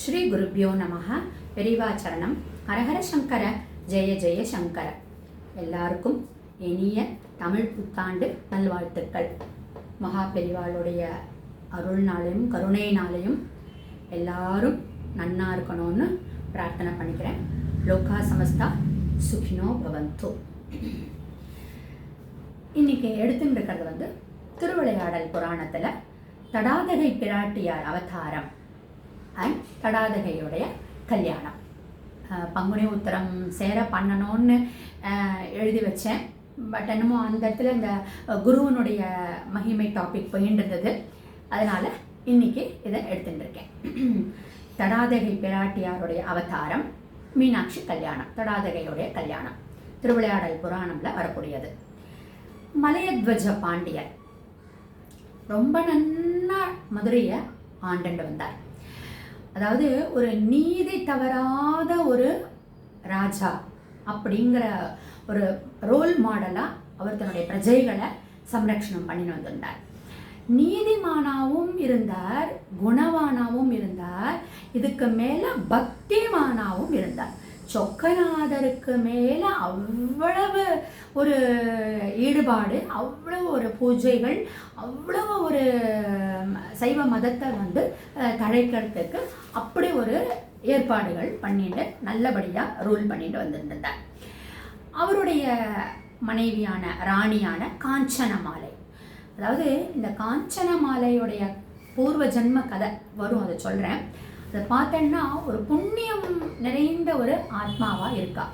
ஸ்ரீ குருப்பியோ நமக பெரிவாச்சரணம் ஹரஹர சங்கர. ஜெய ஜெய சங்கர. எல்லாருக்கும் இனிய தமிழ் புத்தாண்டு நல்வாழ்த்துக்கள். மகா பெரிவாளுடைய அருள்னாலையும் கருணையினாலையும் எல்லாரும் நன்னா இருக்கணும்னு பிரார்த்தனை பண்ணிக்கிறேன். லோகா சமஸ்தா சுகினோ பவந்தோ. இன்னைக்கு எடுத்துட்டு இருக்கிறது வந்து திருவிளையாடல் புராணத்தில் தடாதகை பிராட்டியார் அவதாரம். அண்ட் தடாதகையுடைய கல்யாணம். பங்குனி உத்திரம் சேர பண்ணணும்னு எழுதி வச்சேன். பட் என்னமோ அந்த இடத்துல இந்த குருவனுடைய மகிமை டாபிக் போயின்னு இருந்தது அதனால் இன்னைக்கு இதை எடுத்துட்டு இருக்கேன் தடாதகை பிராட்டியாருடைய அவதாரம் மீனாட்சி கல்யாணம் தடாதகையுடைய கல்யாணம். திருவிளையாடல் புராணம்ல வரக்கூடியது. மலையத்வஜ பாண்டியர். ரொம்ப நன்னா மதுரையை ஆண்டுண்டு வந்தார். அதாவது ஒரு நீதி தவறாத ஒரு ராஜா அப்படிங்கிற ஒரு ரோல் மாடலாக அவர் தன்னுடைய பிரஜைகளை சம்ரக்ஷணம் பண்ணின்னு வந்திருந்தார். நீதிமானாவும் இருந்தார் குணவானாவும் இருந்தார் இதுக்கு மேலே பக்திமானாவும் இருந்தார். சொக்கநாதருக்கு மேலே அவ்வளவு ஒரு ஈடுபாடு அவ்வளவு ஒரு பூஜைகள் அவ்வளவு ஒரு சைவ மதத்தை வந்து தழைக்கிறதுக்கு அப்படி ஒரு ஏற்பாடுகள் பண்ணிட்டு நல்லபடியாக ரூல் பண்ணிட்டு வந்துருந்தார். அவருடைய மனைவியான ராணியான காஞ்சனமாலை அதாவது இந்த காஞ்சனமாலையுடைய பூர்வ ஜென்ம கதை வரும் அதை சொல்கிறேன் அதை பார்த்தேன்னா ஒரு புண்ணியம் நிறைந்த ஒரு ஆத்மாவாக இருக்கா?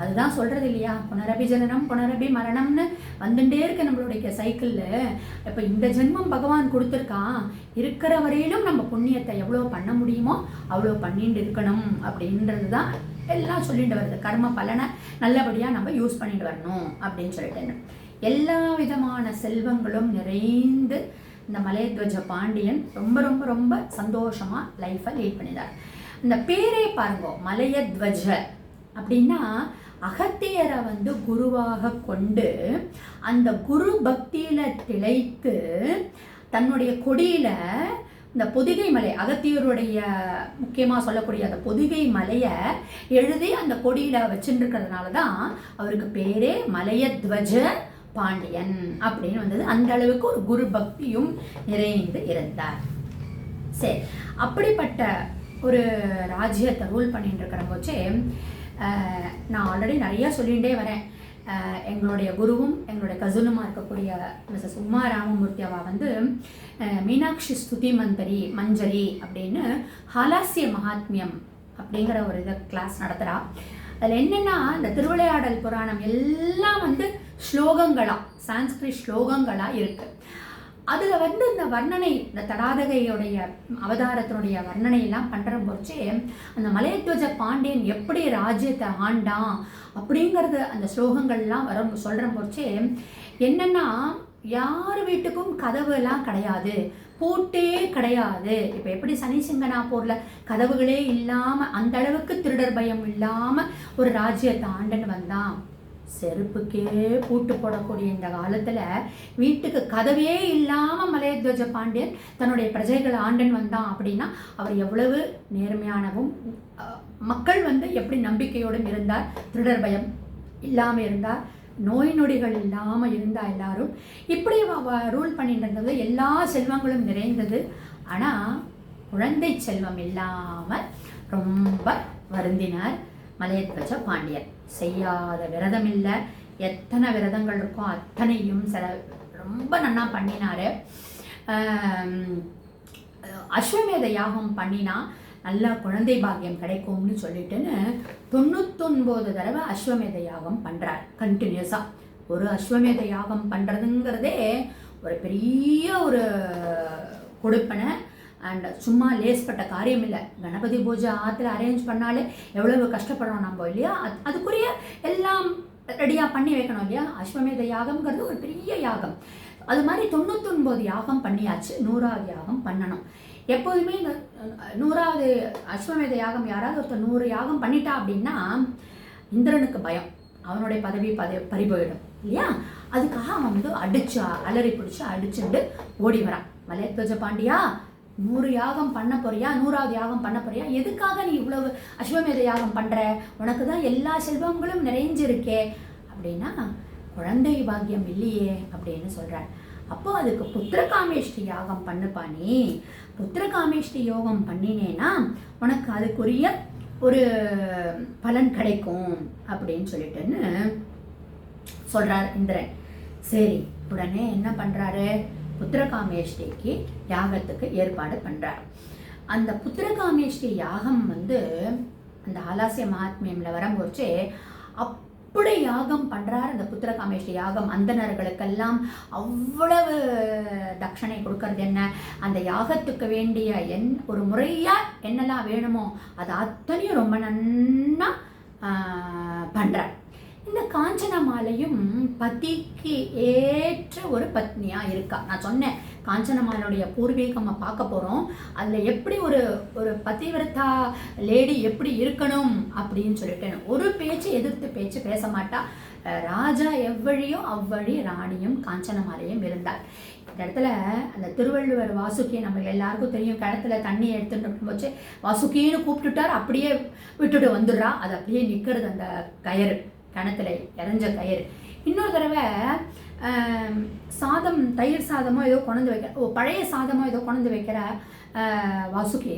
அதுதான் சொல்கிறது இல்லையா? புனரபி ஜனனம் புனரபி மரணம்னு வந்துட்டே இருக்க நம்மளுடைய சைக்கிளில் இப்போ இந்த ஜென்மம் பகவான் கொடுத்துருக்கான். இருக்கிற வரையிலும் நம்ம புண்ணியத்தை எவ்வளோ பண்ண முடியுமோ அவ்வளோ பண்ணிட்டு இருக்கணும் அப்படின்றது தான் எல்லாம் சொல்லிட்டு வருது. கர்ம பலனை நல்லபடியாக நம்ம யூஸ் பண்ணிட்டு வரணும் அப்படின்னு சொல்லிட்டு எல்லா விதமான செல்வங்களும் நிறைந்து இந்த மலையத்வஜ பாண்டியன் ரொம்ப ரொம்ப ரொம்ப சந்தோஷமாக லைஃப்பை லீட் பண்ணினார். இந்த பேரே பாருங்க மலையத்வஜ அப்படின்னா அகத்தியரை வந்து குருவாக கொண்டு அந்த குரு பக்தியில் திளைத்து தன்னுடைய கொடியில் இந்த பொதிகை மலை அகத்தியருடைய முக்கியமாக சொல்லக்கூடிய அந்த பொதிகை மலையை எழுதி அந்த கொடியில் வச்சுருக்கிறதுனால தான் அவருக்கு பேரே மலையத்வஜ பாண்டியன் அப்படின்னு வந்தது. அந்த அளவுக்கு ஒரு குரு பக்தியும் நிறைந்து இருந்தார். சரி அப்படிப்பட்ட ஒரு ராஜ்யத்தை ரூல் பண்ணிட்டு இருக்கிறபோச்சு நான் ஆல்ரெடி நிறைய சொல்லிகிட்டே வரேன். எங்களுடைய குருவும் எங்களுடைய கசுனுமா இருக்கக்கூடிய மிஸ்ஸஸ் உமா ராமமூர்த்தி அவா வந்து மீனாட்சி ஸ்துதி மந்தரி மஞ்சரி அப்படின்னு ஹலாசிய மகாத்மியம் அப்படிங்கிற ஒரு இதை கிளாஸ் நடத்துகிறா அதில் என்னென்னா இந்த திருவிளையாடல் புராணம் எல்லாம் வந்து ஸ்லோகங்களாக சான்ஸ்கிரிட் ஸ்லோகங்களாக இருக்குது அதில் வந்து இந்த வர்ணனை இந்த தடாதகையுடைய அவதாரத்தினுடைய வர்ணனையெல்லாம் பண்ணுற போச்சே அந்த மலையத்வஜ பாண்டியன் எப்படி ராஜ்யத்தை ஆண்டான் அப்படிங்கிறது அந்த ஸ்லோகங்கள்லாம் வர சொல்கிற போச்சே என்னென்னா யார் வீட்டுக்கும் கதவுலாம் கிடையாது. பூட்டே கிடையாது. இப்போ எப்படி சனிசிங்கனாப்பூரில் கதவுகளே இல்லாமல் அந்த அளவுக்கு திருடர் பயம் இல்லாமல் ஒரு ராஜ்யத்தை ஆண்டுன்னு வந்தான். செருப்புக்கே பூட்டு போடக்கூடிய இந்த காலத்தில் வீட்டுக்கு கதவே இல்லாமல் மலையத்வஜ பாண்டியன் தன்னுடைய பிரஜைகளை ஆண்டன் வந்தான் அப்படின்னா அவர் எவ்வளவு நேர்மையானவும் மக்கள் வந்து எப்படி நம்பிக்கையோடும் இருந்தார் திருடர் பயம் இல்லாமல் இருந்தார் நோய் நொடிகள் இல்லாமல் இருந்தா எல்லாரும் இப்படி ரூல் பண்ணிட்டு இருந்தது எல்லா செல்வங்களும் நிறைந்தது. ஆனால் குழந்தை செல்வம் இல்லாமல் ரொம்ப வருந்தினார் மலையத்வஜ பாண்டியன் செய்யாத விரதம் இல்லை. எத்தனை விரதங்கள் இருக்கோ அத்தனையும் சில ரொம்ப நன்னா பண்ணினாரு. அஸ்வமேத யாகம் பண்ணினா நல்லா குழந்தை பாக்கியம் கிடைக்கும்னு சொல்லிட்டுன்னு தொண்ணூத்தொன்பது தடவை அஸ்வமேத யாகம் பண்ணுறார் கண்டினியூஸாக ஒரு அஸ்வமேத யாகம் பண்ணுறதுங்கிறதே ஒரு பெரிய ஒரு கொடுப்பனை. அண்ட் சும்மா லேஸ்பட்ட காரியம் இல்லை. கணபதி பூஜை ஆற்றுல அரேஞ்ச் பண்ணாலே எவ்வளவு கஷ்டப்படுறோம் நம்ம இல்லையா? அது அதுக்குரிய எல்லாம் ரெடியாக பண்ணி வைக்கணும் இல்லையா? அஸ்வமேத யாகம்ங்கிறது ஒரு பெரிய யாகம். அது மாதிரி தொண்ணூத்தொன்பது யாகம் பண்ணியாச்சு. நூறாவது யாகம் பண்ணணும். எப்போதுமே இந்த நூறாவது அஸ்வமேத யாகம் யாராவது ஒருத்தர் நூறு யாகம் பண்ணிட்டா அப்படின்னா இந்திரனுக்கு பயம். அவனுடைய பதவி பதவி பறிபோயிடும். இல்லையா? அதுக்காக அவன் வந்து அடிச்சு அலறி பிடிச்சி அடிச்சுட்டு ஓடி வரான். மலையத்வஜ பாண்டியா நூறு யாகம் பண்ண போறியா நூறாவது யாகம் பண்ண போறியா? எதுக்காக நீ இவ்வளவு அஸ்வமேத யாகம் பண்ற? உனக்கு தான் எல்லா செல்வங்களும் நிறைஞ்சிருக்கே. அப்படின்னா குழந்தை பாக்கியம் இல்லையே அப்படின்னு சொல்றார். அப்போ அதுக்கு புத்திரகாமேஷ்டி யாகம் பண்ணுப்பா நீ புத்திரகாமேஷ்டி யோகம் பண்ணினேன்னா உனக்கு அதுக்குரிய ஒரு பலன் கிடைக்கும் அப்படின்னு சொல்லிட்டுன்னு சொல்றார் இந்திரன். சரி உடனே என்ன பண்றாரு? புத்திரகாமேஷ்டிக்கு யாகத்துக்கு ஏற்பாடு பண்றார். அந்த புத்திரகாமேஷ்டி யாகம் வந்து அந்த ஆலாசிய மகாத்மியம்ல வரும்போச்சு அப்படி யாகம் பண்ணுறார் அந்த புத்திரகாமேஷ்டி யாகம் அந்தணர்களுக்கெல்லாம் அவ்வளவு தட்சணை கொடுக்கறது என்ன? அந்த யாகத்துக்கு வேண்டிய என் ஒரு முறையாக என்னெல்லாம் வேணுமோ அது அத்தனையும் ரொம்ப நன்னா பண்ணுறார் இந்த காஞ்சன மாலையும் பதிக்கு ஏற்ற ஒரு பத்னியா இருக்கா? நான் சொன்னேன் காஞ்சனமாலுடைய பூர்வீகம் நம்ம பார்க்க போறோம். அதுல எப்படி ஒரு ஒரு பதிவிரதா லேடி எப்படி இருக்கணும் அப்படின்னு சொல்லிட்டு ஒரு பேச்சு எதிர்த்து பேச்சு பேச மாட்டா. ராஜா எவ்வழியோ அவ்வழி ராணியும் காஞ்சனமாலையும் இருந்தார் இந்த இடத்துல அந்த திருவள்ளுவர் வாசுகி நம்ம எல்லாருக்கும் தெரியும் கிணத்துல தண்ணி எடுத்துட்டு போச்சு வாசுகின்னு கூப்பிட்டுட்டார் அப்படியே விட்டுட்டு வந்துடுறா. அது அப்படியே நிற்கிறது அந்த கயறு. கிணத்துல இறஞ்ச கயிறு இன்னொரு தடவை சாதம் தயிர் சாதமோ ஏதோ கொண்டு வைக்கிற ஓ பழைய சாதமோ ஏதோ கொண்டு வைக்கிற வாசுகி.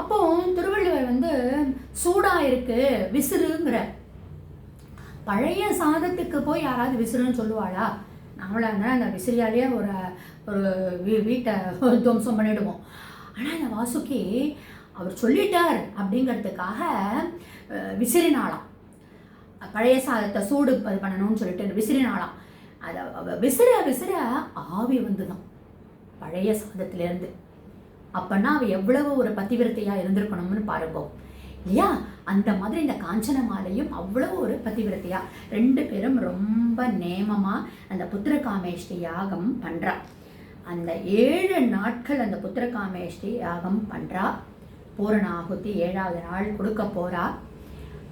அப்போ திருவள்ளுவர் வந்து சூடா இருக்கு விசிறுங்கிற. பழைய சாதத்துக்கு போய் யாராவது விசிறுன்னு சொல்லுவாளா? நம்மளா இருந்தால் அந்த விசிறியாலேயே ஒரு ஒரு வீ வீட்டை துவம்சம் பண்ணிடுவோம். ஆனால் இந்த வாசுகி அவர் சொல்லிட்டார் அப்படிங்கிறதுக்காக விசிறினாலாம் பழைய சாதத்தை சூடு இது பண்ணணும்னு சொல்லிட்டு விசிறினாளாம். அதை விசிற விசிற ஆவி வந்துதான் பழைய சாதத்திலேருந்து. அப்போன்னா அவள் எவ்வளவு ஒரு பத்திவிரத்தையாக இருந்திருக்கணும்னு பாருங்க. இல்லையா? அந்த மாதிரி இந்த காஞ்சன மாலையும் அவ்வளோ ஒரு பதிவிரத்தையா ரெண்டு பேரும் ரொம்ப நேமமாக அந்த புத்திரகாமேஷ்டி யாகம் பண்ணுறா அந்த ஏழு நாட்கள் அந்த புத்திரகாமேஷ்டி யாகம் பண்றா. பூரணாகுதி ஏழாவது நாள் கொடுக்க போகிறா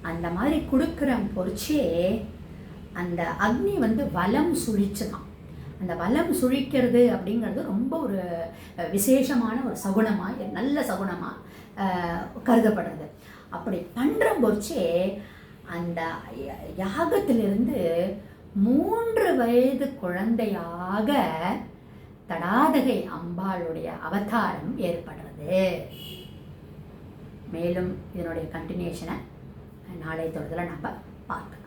அந்த மாதிரி கொடுக்குற பொறிச்சே அந்த அக்னி வந்து வலம் சுழிச்சுதான். அந்த வலம் சுழிக்கிறது அப்படிங்கிறது ரொம்ப ஒரு விசேஷமான ஒரு சகுனமாக நல்ல சகுனமாக கருதப்படுறது அப்படி பண்ணுற பொறிச்சே அந்த யாகத்திலிருந்து மூன்று வயது குழந்தையாக தடாதகை அம்பாளுடைய அவதாரம் ஏற்படுறது. மேலும் இதனுடைய கண்டினியூஷனை நாளை தொடர்தில் நம்ம பார்க்கலாம்.